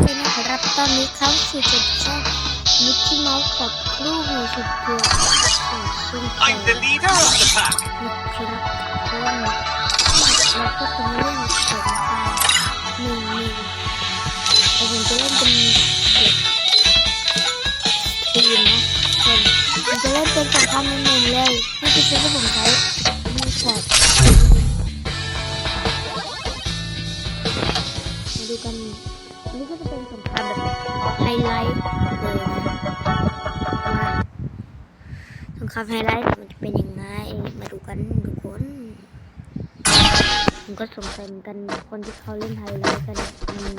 ด้วยนะครับตอนนี้เขาสู่กับช่องมิกกี้เมาส์กับครูหูสุดเกลือซึ่ง I'm the leader of the pack. มิกครับคนเราก็จะมาเล่นสงครามหนึ่งหนึ่งแต่ผมจะเล่นเป็นเด็กทีมนะคนผมจะเล่นเป็นสงครามหนึ่งหนึ่งเลยนี่คือชุดที่ผมใช้นี่แท็กมาดูกันอันนี่ ก็จะเป็นสงครามแบบไฮไลท์เลยนะมาสงครามไฮไลท์มันจะเป็นยังไง มาดูกันทุกคนผมก็สงสัยเหมือนกันคนที่เขาเล่นไฮไลท์กันม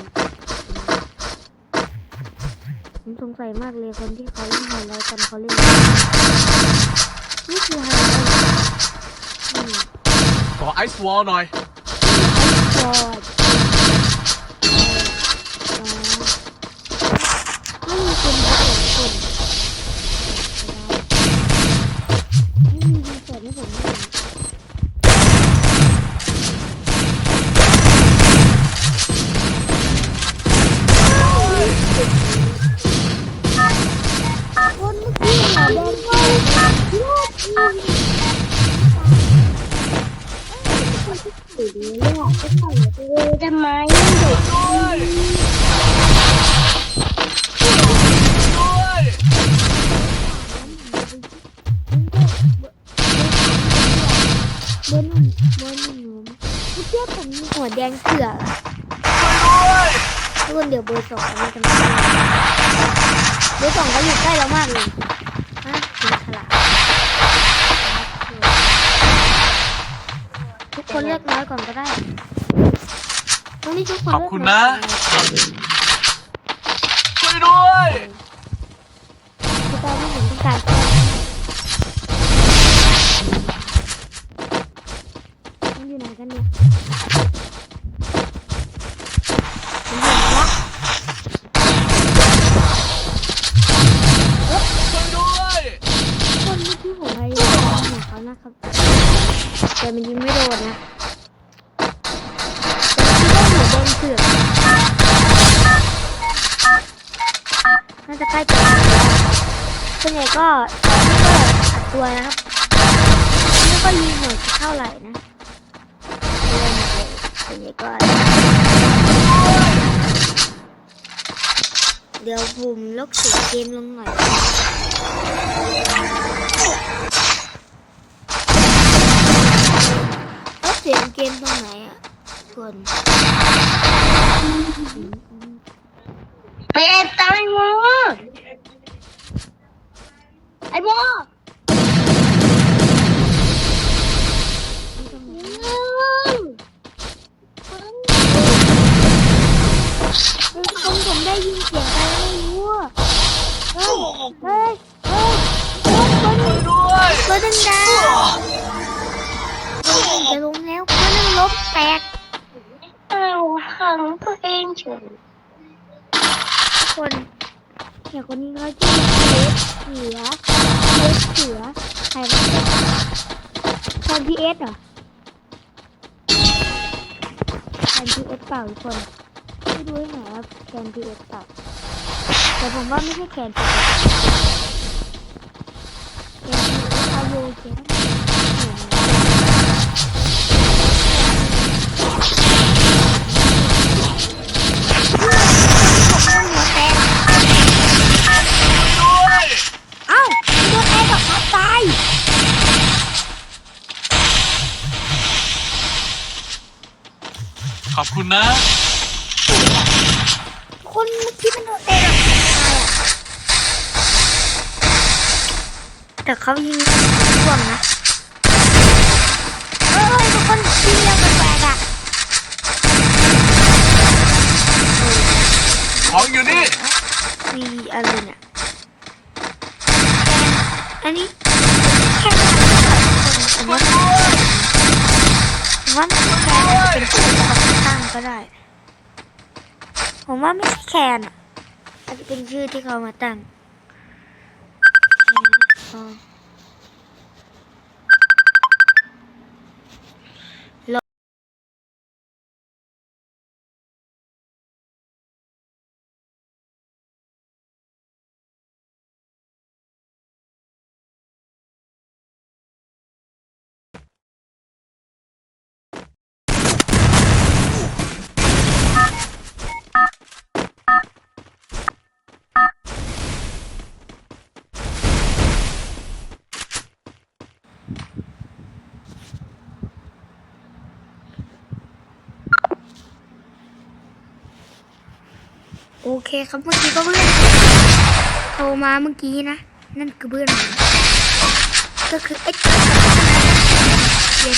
ผมสงสัยมากเลยคนที่เขาเล่นไฮไลท์กันเขาเล่นนี่คือไฮไลท์ขอไอซ์วอลหน่อยจอดไม่ ทำไมเด็กด้วยด้วยเบอร์หนึ่งเบอร์หนึ่งหนูเมื่อกี้ผมมีหัวแดงเสือกด้วยทุกคนเดี๋ยวเบอร์สองมันจะมาเบอร์สองเขาอยู่ใกล้เรามากเลยฮะคุณฉลาดทุกคนเลือกน้อยก่อนก็ได้ ตรงนี้ทุกคนขอบเลือกคุณน้นะอยก่อนช่วยด้วย คือตอนนี้ผมต้องการแค่มันอยู่ไหนกันเนี่ยผมเห็นแล้วช่วยด้วย คนเมื่อกี้ผมพยายามยิงเขานะครับแต่มันยิงไม่โดนนะ น่าจะใกล้จะตายแล้วส่วนใหญ่ก็ตอนนี้ก็อัดตัวนะครับไม่ก็ยิงหัวเท่าไหร่นะเล่นเลยส่วนใหญ่ก็เดี๋ยวผมลกเสียงเกมลงหน่อยล้วเสียงเกมตรงไหนอะส่วน ไปแอบตามไอ้วอไอ้วอตรงไหนอืมเออผมผมได้ยินเสียงอะไรไม่รู้อะเฮ้ย เฮ้ย เฮ้ยเฮ้ยเบอร์หนึ่งด้วยเบอร์หนึ่งดาวเบอร์หนึ่งจะล้มแล้วเบอร์หนึ่งล้มแตกเอาขังตัวเองเฉย คนเนี่ยคนนี้เขาชื่อเอเสือเอสเสือใครวะแทนพีเอสเหรอแทนพีเอสเปล่าทุกคนไม่ดูให้หน่อยว่าแทนพีเอสเปล่าแต่ผมว่าไม่ใช่แคนพีเอสแคนพีเอสเอาโยเค คุณนะ คนเมื่อกี้มันโดนแอร์ดอกมาตายอะแต่เขายิงร่วงนะเอ้ยทุกคนยิงยังแปลกๆอะของอยู่นี่มีอะไรเนี่ยอันนี้แค่ผมว่าผมว่าไม่ใช่แคนอาจจะเป็นชื่อที่เขางก็ได้ ผมว่าไม่ใช่แคนอะอาจจะเป็นชื่อที่เขามาตั้งอ๋อ โอเคครับเมื่อกี้ก็เพื่อนโทรมาเมื่อกี้นะ นั่นคือเพื่อนผมก็คือไอ้เย็น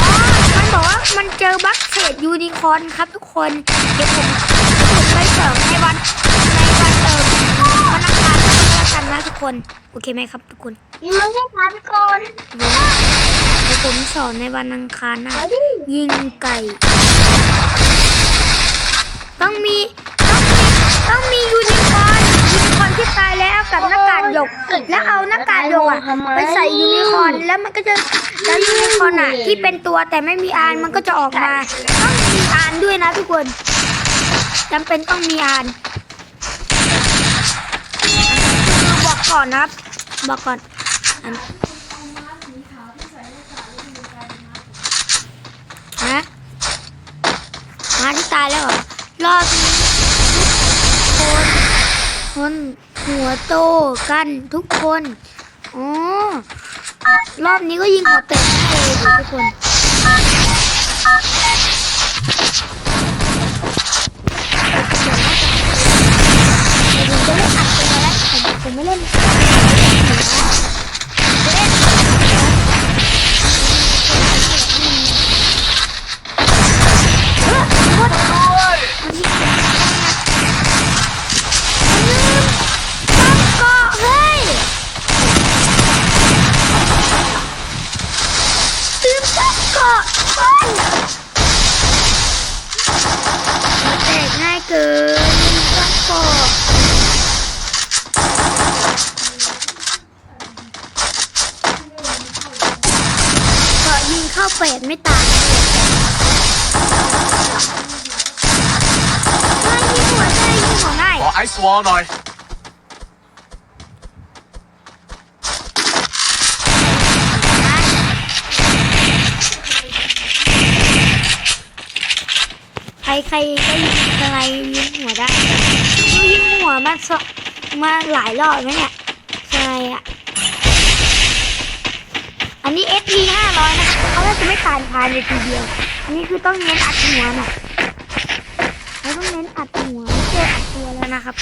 อ๋อมันบอกว่ามันเจอบัคเศษยูนิคอร์นครับทุกคน เดี๋ยวผมผมไปเสริมในวันในวันเติมวันอังคารแล้วกันนะทุกคน โอเคไหมครับทุกคนยังไม่ใช่พันก่อนเดี๋ยวผมสอนในวันอังคารนะยิงไก่ ต้องมีต้องมีต้องมียูนิคอร์นยูนิคอร์นที่ตายแล้วกับหน้ากากหยกแล้วเอาหน้ากากหยกอะไปใส่ยูนิคอร์นแล้วมันก็จะแล้วยูนิคอร์นอะที่เป็นตัวแต่ไม่มีอานมันก็จะออกมาต้องมีอานด้วยนะทุกคนจำเป็นต้องมีอานคือบอกก่อนนะครับ บอกก่อนอันฮะมาที่ตายแล้วเหรอ รอบนี้ทุกคนคนหัวโตกันทุกคนอ๋อรอบนี้ก็ยิงหัวเตะให้เลยดิทุกคนผมไม่เล่น หน่อย ใครใครก็ยิงอะไรยิงหัวได้ยิงหัวมาสมาหลายรอบไหมเนี่ยใช่อะ อันนี้ SP 500 นะคะเขาน่จะไม่ตายภายในทีเดียว อันนี้คือต้องเน้นอัดหัวหน่อยเราต้องเน้นอัดหัวไม่ใช่อัดตัว นะครับ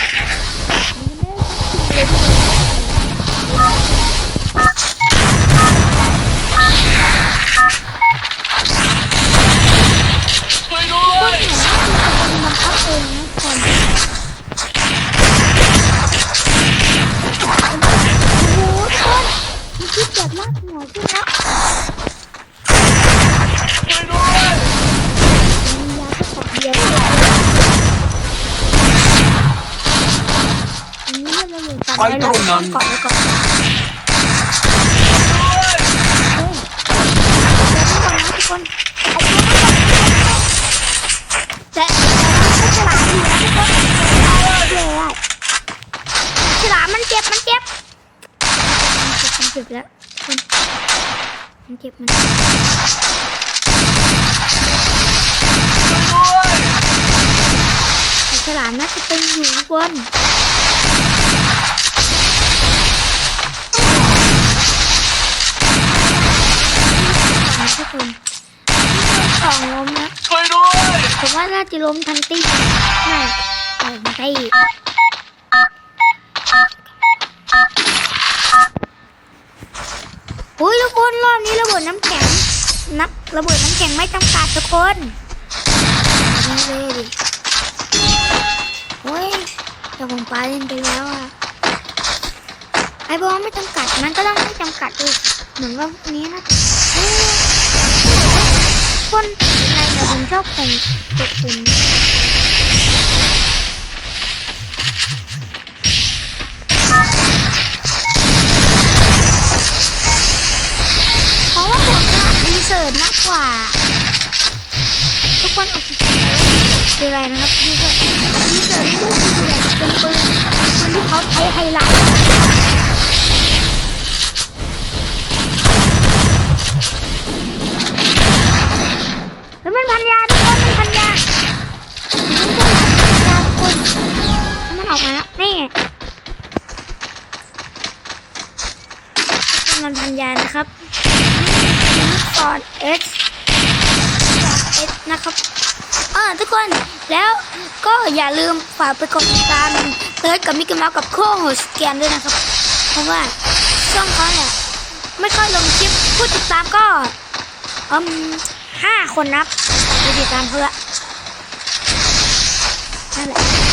ไปตรงนั้น ก่อนแล้วก่อนด้วยเฮ้ยเดี๋ยวทุกคนนะทุกคนเอาตัวมาก่อนแต่แต่ฉลามอยู่นะทุกคนเลยฉลามมันเจ็บมันเจ็บมันเจ็บมันเจ็บแล้วทุกคนมันเจ็บมันช่วยด้วยแต่ฉลามน่าจะเป็นอยู่ทุกคน ทุกคนที่โดนสองล้มนะช่วยด้วยผมว่าน่าจะล้มทั้งตีไม่สองตีอุ้ยทุกคนรอบนี้ระเบิดน้ำแข็ง นับระเบิดน้ำแข็งไม่จำกัดทุกคนนี่เลยดิโอ้ยแต่ผมปาเล่นไปแล้วอะไอ้บอกว่าไม่จำกัดมันก็ต้องไม่จำกัดด้วยเหมือนว่าพวกนี้นะเอ้ย คนอะไรเนี่ นยานะครับนี่ก่อนเอสเอสนะครับเออทุกคนแล้วก็อย่าลืมฝากไปกดติดตามเติร์ดกับมิกกี้เมาส์กับโค้งโฮสแกนด้วยนะครับ เพราะว่าช่องเขาเนี่ยไม่ค่อยลงคลิปผู้ติดตามก็อืมห้าคนนับไปติดตามเพื่อนั่นแหละ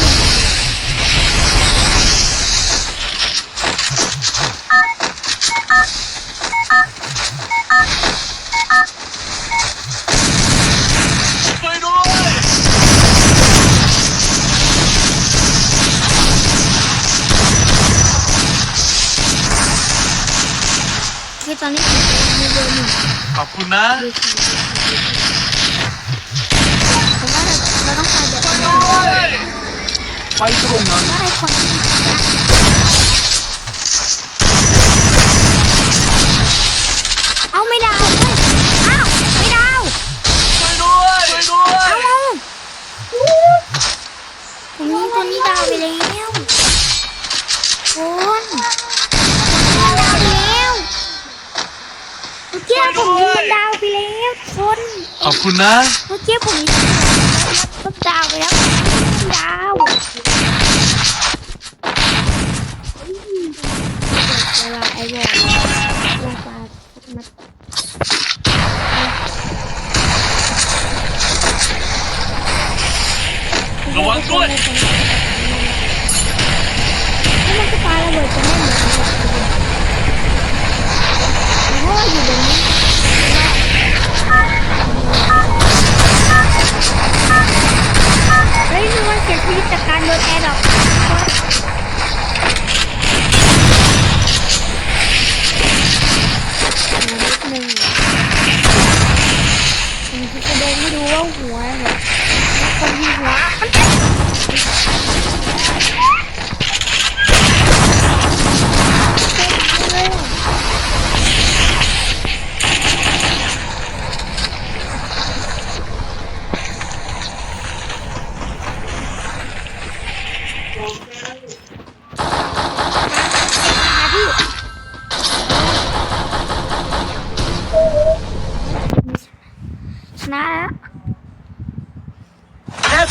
คุณนะดูสิผมว่าเราต้องการแบบด้วยไปตรงนั้นว่าไอ้คนที่เอาไม่ดาวเว้ยอ้าวไม่ดาว ช่วยด้วยช่วยด้วย เอาผมยิงตัวนี้ดาวไปแล้วคุณดาวไปแล้วเมื่อกี้ผมยิงมันดาวไปแล้วคน ขอบ คุณนะ เมื่อกี้ผมยิงก็ดาวไปแล้วดาวลาไอ้บอกลงปลามา ระวังด้วย แล้วมันก็ปาระเบิดจะไม่เหมือนกันเพราะว่าอยู่บนนี้ เสียชีวิตจากการโดนแอร์ดรอป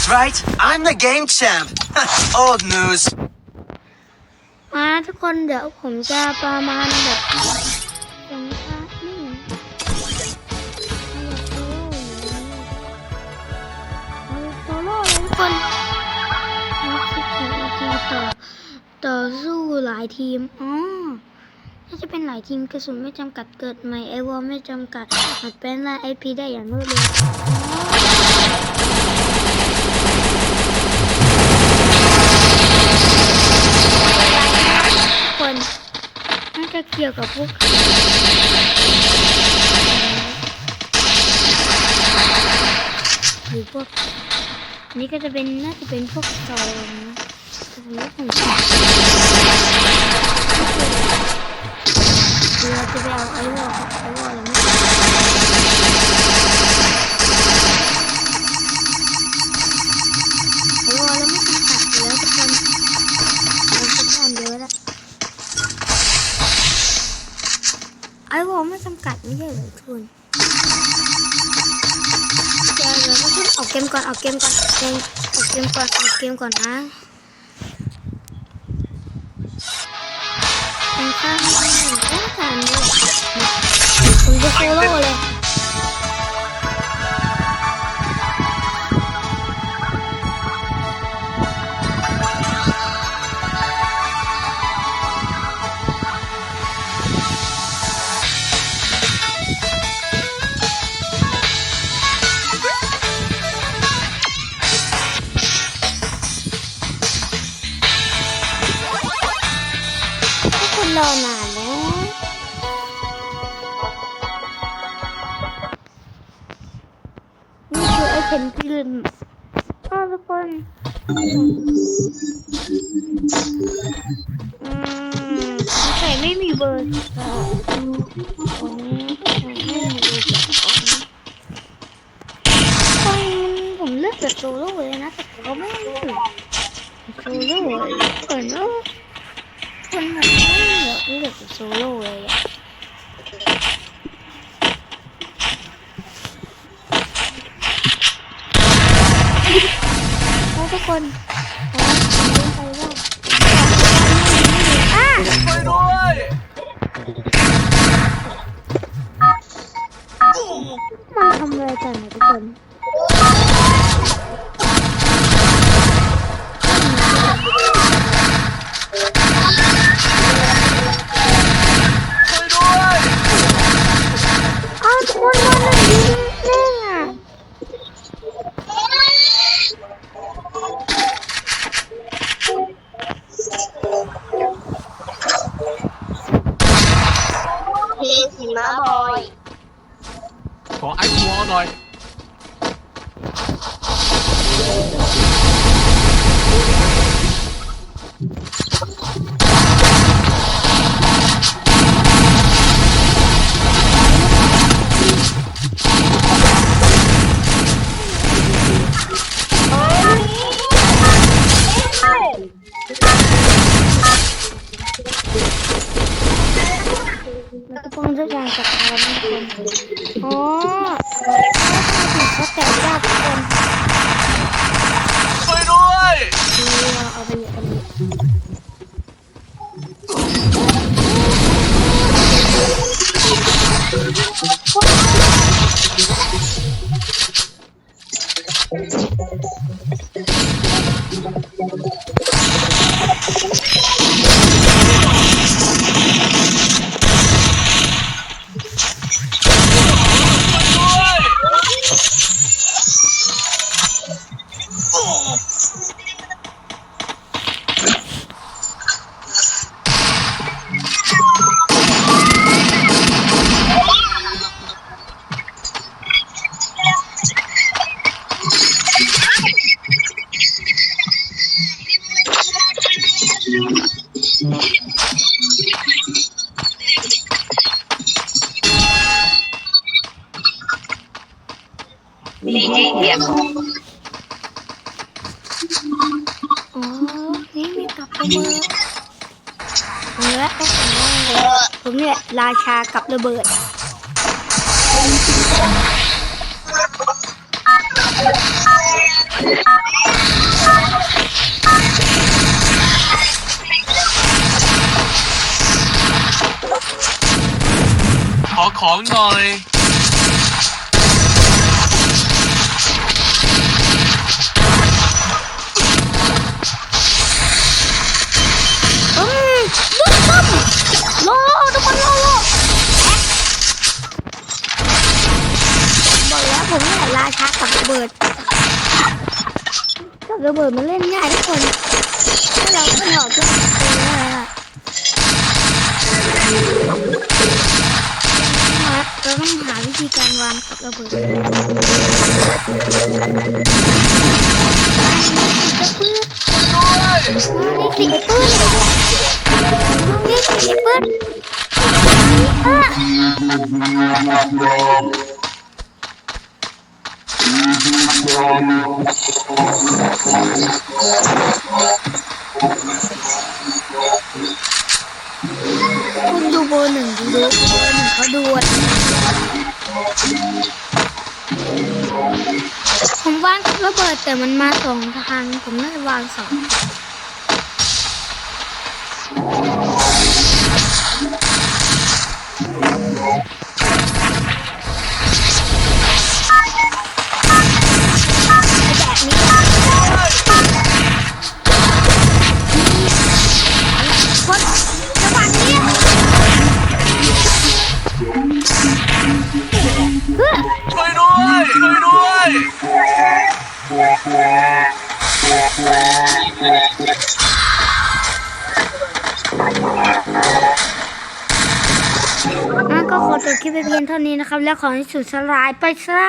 That's right. I'm the game champ. Old news. มาทุกคนเดี๋ยวผมจะประมาณแบบสงครามนี่เอาแบบโซโล่เลยทุกคนมาสิบนาทีต่อต่อสู้หลายทีมอ๋อน่าจะเป็นหลายทีมกระสุนไม่จำกัดเกิดใหม่ไอวอลไม่จำกัดหัดเป็นลายไอพีได้อย่างรวดเร็วทุกคนน่า จะเกี่ยวกับพวกหรือพวกอันนี้ก็จะเป็นน่าจะเป็นพวกซองนะแต่ผมว่าผมคือเราจะไปเอาไอ้วอลไอ้วอล ไม่ใช่เหรอทุนเดี๋ยวเดี๋ยวก็ขึ้นออกเกมก่อนออกเกมก่อนเกมออกเกมก่อนออกเกมก่อนนะเป็นข้างแค่การนี้ผมจะโซโล่เลย ใส่ไม่มีเบอร์สิบสองโอ้ยไม่มีเบอร์สิบสองคนผมเลือกแต่โซโล่เลยนะแต่ผมก็ไม่เลือกโซโล่เลยก่อนเนอะคนแบบนี้เดี๋ยวเลือกโซโล่เลยอะ คนไปว่าอะช่วยด้วยมันทำอะไรกันนะทุกคน ทุกองด้วยการจับเราทุกคนอ๋อเขาแต่งยากทุกคนช่วยด้วย มีกับระเนื้อองของเลยผมเนี่ยราชากับระเบิดขอของหน่อย ชากับระเบิดกับระเบิดมันเล่นง่ายทุกคนถ้าเราไม่หอกก็เป็นอะไรล่ะเราต้องหาวิธีการวางกับระเบิดจะปื้ดนี่สิไอ้ปื้ดนี่สิไอ้ปื้ดอะ คุณดูเบอร์หนึ่งดูดูเบอร์หนึ่งเขาดูอะผมวางระเบิดแต่มันมาสองทาง ผมน่าจะวางสอง งั้นก็ขอจบคลิปไปเพียงเท่านี้นะครับ แล้วขอให้สุดสลายไปซะ